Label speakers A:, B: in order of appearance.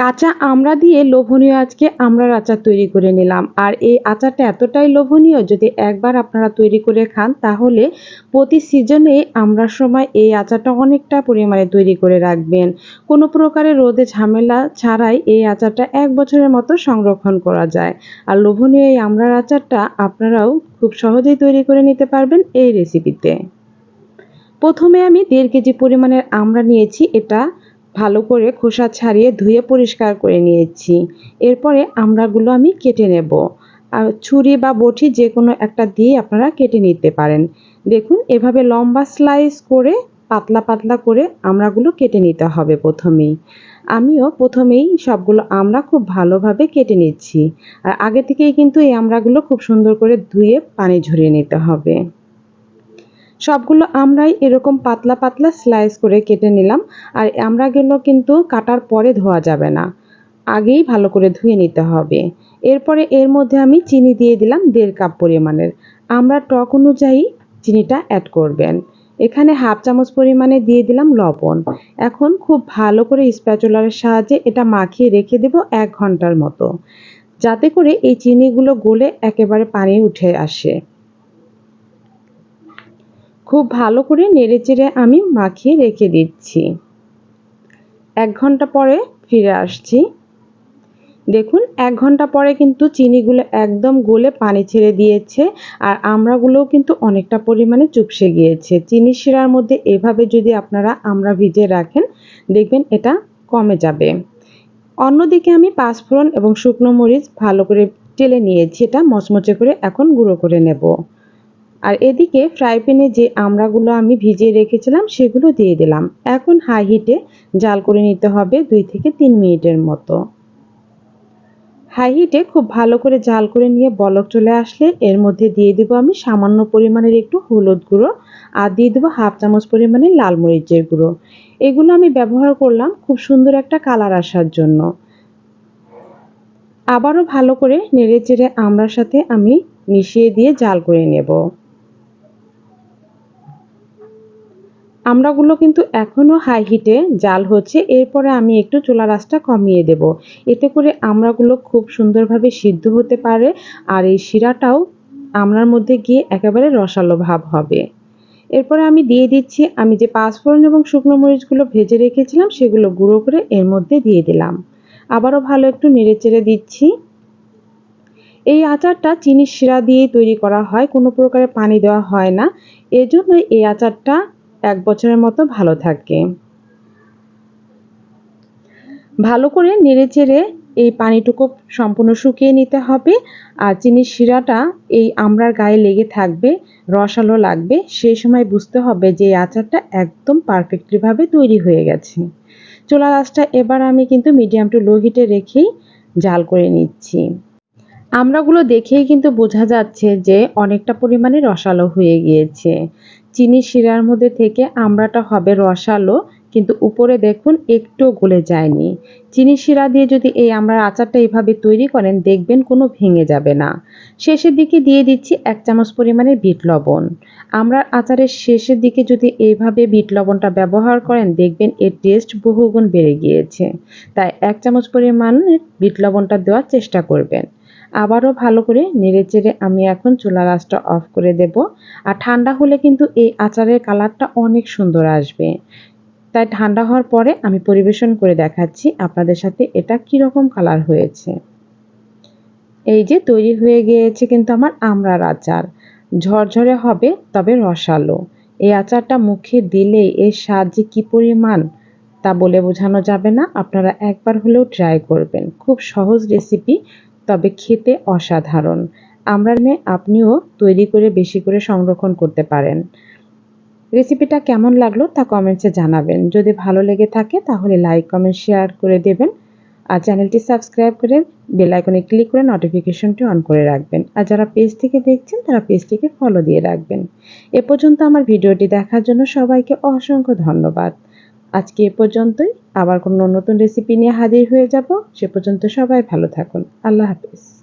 A: কাঁচা আমড়া দিয়ে লোভনীয় আজকে আমড়ার আচার তৈরি করে নিলাম। আর এই আচারটা এতটাই লোভনীয় যদি একবার আপনারা তৈরি করে খান, তাহলে প্রতি সিজনে আমড়ার সময় এই আচারটা অনেকটা পরিমাণে তৈরি করে রাখবেন। কোনো প্রকারের রোদে ঝামেলা ছাড়াই এই আচারটা এক বছরের মতো সংরক্ষণ করা যায়। আর লোভনীয় এই আমড়ার আচারটা আপনারাও খুব সহজেই তৈরি করে নিতে পারবেন এই রেসিপিতে প্রথমে আমি দেড় কেজি পরিমাণের আমড়া নিয়েছি, এটা ভালো করে খোসা ছাড়িয়ে ধুয়ে পরিষ্কার করে নিয়েছি। এরপরে আমড়াগুলো আমি কেটে নেব। আর ছুরি বা বটি যে কোনো একটা দিয়ে আপনারা কেটে নিতে পারেন। দেখুন, এভাবে লম্বা স্লাইস করে পাতলা পাতলা করে আমড়াগুলো কেটে নিতে হবে প্রথমেই। আমিও প্রথমেই সবগুলো আমড়া খুব ভালোভাবে কেটে নিচ্ছি। আর আগে থেকেই কিন্তু এই আমড়াগুলো খুব সুন্দর করে ধুয়ে পানি ঝরিয়ে নিতে হবে। সবগুলো আমরাই এরকম পাতলা পাতলা স্লাইস করে কেটে নিলাম। আর আমরাগুলো কিন্তু কাটার পরে ধোয়া যাবে না। আগেই ভালো করে ধুয়ে নিতে হবে। এরপরে এর মধ্যে আমি চিনি দিয়ে দিলাম দেড় কাপ পরিমাণের। আমরা টক অনুযায়ী চিনিটা অ্যাড করবেন। এখানে হাফ চামচ পরিমাণে দিয়ে দিলাম লবণ। এখন খুব ভালো করে স্প্যাচুলারের সাহায্যে এটা মাখিয়ে রেখে দেব এক ঘণ্টার মতো। যাতে করে এই চিনিগুলো গলে একেবারে পানি উঠে আসে। ভালো করে নেড়েচেড়ে আমি মাখিয়ে রেখে দিচ্ছি। এক ঘণ্টা পরে ফিরে আসছি। দেখুন, এক ঘণ্টা পরে কিন্তু চিনিগুলো একদম গলে পানি ছেড়ে দিয়েছে আর আমড়াগুলোও কিন্তু অনেকটা পরিমাণে চুপসে গিয়েছে। চিনি শিরার মধ্যে এভাবে যদি আপনারা আমড়া ভিজে রাখেন, দেখবেন এটা কমে যাবে। অন্যদিকে আমি পাঁচফোড়ন এবং শুকনো মরিচ ভালো করে টেলে নিয়েছি, এটা মচমচে করে এখন গুঁড়ো করে নেব। আর এদিকে ফ্রাই প্যানে যে আমড়াগুলো আমি ভিজিয়ে রেখেছিলাম, সেগুলো দিয়ে দিলাম। এখন হাই হিটে জাল করে নিতে হবে দুই থেকে তিন মিনিটের মতো। হাই হিটে খুব ভালো করে জাল করে নিয়ে বলক চলে আসলে এর মধ্যে দিয়ে দেবো আমি সামান্য পরিমাণের একটু হলুদ গুঁড়ো আর দিয়ে দেবো হাফ চামচ পরিমাণে লাল মরিচের গুঁড়ো। এগুলো আমি ব্যবহার করলাম খুব সুন্দর একটা কালার আসার জন্য। আবারও ভালো করে নেড়ে চেড়ে আমড়ার সাথে আমি মিশিয়ে দিয়ে জাল করে নেব। আমড়াগুলো কিন্তু এখনও হাই হিটে জাল হচ্ছে, এরপরে আমি একটু চুলা রাসটা কমিয়ে দেব। এতে করে আমড়াগুলো খুব সুন্দরভাবে সিদ্ধ হতে পারে আর এই শিরাটাও আমড়ার মধ্যে গিয়ে একেবারে রসালো ভাব হবে। এরপরে আমি দিয়ে দিচ্ছি, আমি যে পাঁচফোড়ন এবং শুকনো মরিচগুলো ভেজে রেখেছিলাম, সেগুলো গুঁড়ো করে এর মধ্যে দিয়ে দিলাম। আবারও ভালো একটু নেড়ে চেড়ে দিচ্ছি। এই আচারটা চিনির শিরা দিয়েই তৈরি করা হয়, কোনো প্রকারে পানি দেওয়া হয় না। এজন্যই এই আচারটা এক বছরের মতো ভালো থাকে। ভালো করে নেড়ে চেড়ে এই পানিটুকু সম্পূর্ণ শুকিয়ে নিতে হবে আর চিনির শিরাটা এই আমড়ার গায়ে লেগে থাকবে, রসালো লাগবে সেই সময় বুঝতে হবে যে আচারটা একদম পারফেক্টলিভাবে তৈরি হয়ে গেছে। চোলা রাসটা এবার আমি কিন্তু মিডিয়াম টু লো হিটে রেখেই জাল করে নিচ্ছি। আমরাগুলো দেখেই কিন্তু বোঝা যাচ্ছে যে অনেকটা পরিমাণে রসালো হয়ে গিয়েছে। চিনি শিরার মধ্যে থেকে আমড়াটা হবে রসালো, কিন্তু উপরে দেখুন একটু গলে যায়নি। চিনি শিরা দিয়ে যদি এই আমড়ার আচারটা এভাবে তৈরি করেন, দেখবেন কোনো ভেঙে যাবে না। শেষের দিকে দিয়ে দিচ্ছি এক চামচ পরিমাণের বিট লবণ। আমড়ার আচারের শেষের দিকে যদি এইভাবে বিট লবণটা ব্যবহার করেন, দেখবেন এর টেস্ট বহুগুণ বেড়ে গিয়েছে। তাই এক চামচ পরিমাণের বিট লবণটা দেওয়ার চেষ্টা করবেন। আবারও ভালো করে নেড়ে চেড়ে আমি এখন চুলা রাসটা অফ করে দেব। আর ঠান্ডা হলে কিন্তু এই আচারের কালারটা অনেক সুন্দর আসবে। তাই ঠান্ডা হওয়ার পরে আমি পরিবেশন করে দেখাচ্ছি আপনাদের সাথে এটা কীরকম কালার হয়েছে। এই যে তৈরি হয়ে গিয়েছে কিন্তু আমার আমড়ার আচার। ঝরঝরে হবে, তবে রসালো। এই আচারটা মুখে দিলেই এর স্বাদ যে কী পরিমাণ তা বলে বোঝানো যাবে না। আপনারা একবার হলেও ট্রাই করবেন। খুব সহজ রেসিপি। তবে খেতে অসাধারণ। আমরা আপনিও তৈরি করে বেশি করে সংরক্ষণ করতে পারেন। রেসিপিটা কেমন লাগল তা কমেন্টসে জানাবেন। যদি ভালো লেগে থাকে তাহলে লাইক কমেন্ট শেয়ার করে দেবেন। আর চ্যানেলটি সাবস্ক্রাইব করে বেল আইকনে ক্লিক করে নোটিফিকেশনটি অন করে রাখবেন। আর যারা পেজ থেকে দেখছেন তারা পেজটিকে ফলো দিয়ে রাখবেন। এ পর্যন্ত আমার ভিডিওটি দেখার জন্য সবাইকে অসংখ্য ধন্যবাদ। আজকে এ পর্যন্তই। আবার কোনো নতুন রেসিপি নিয়ে হাজির হয়ে যাব। সে পর্যন্ত সবাই ভালো থাকুন। আল্লাহ হাফিজ।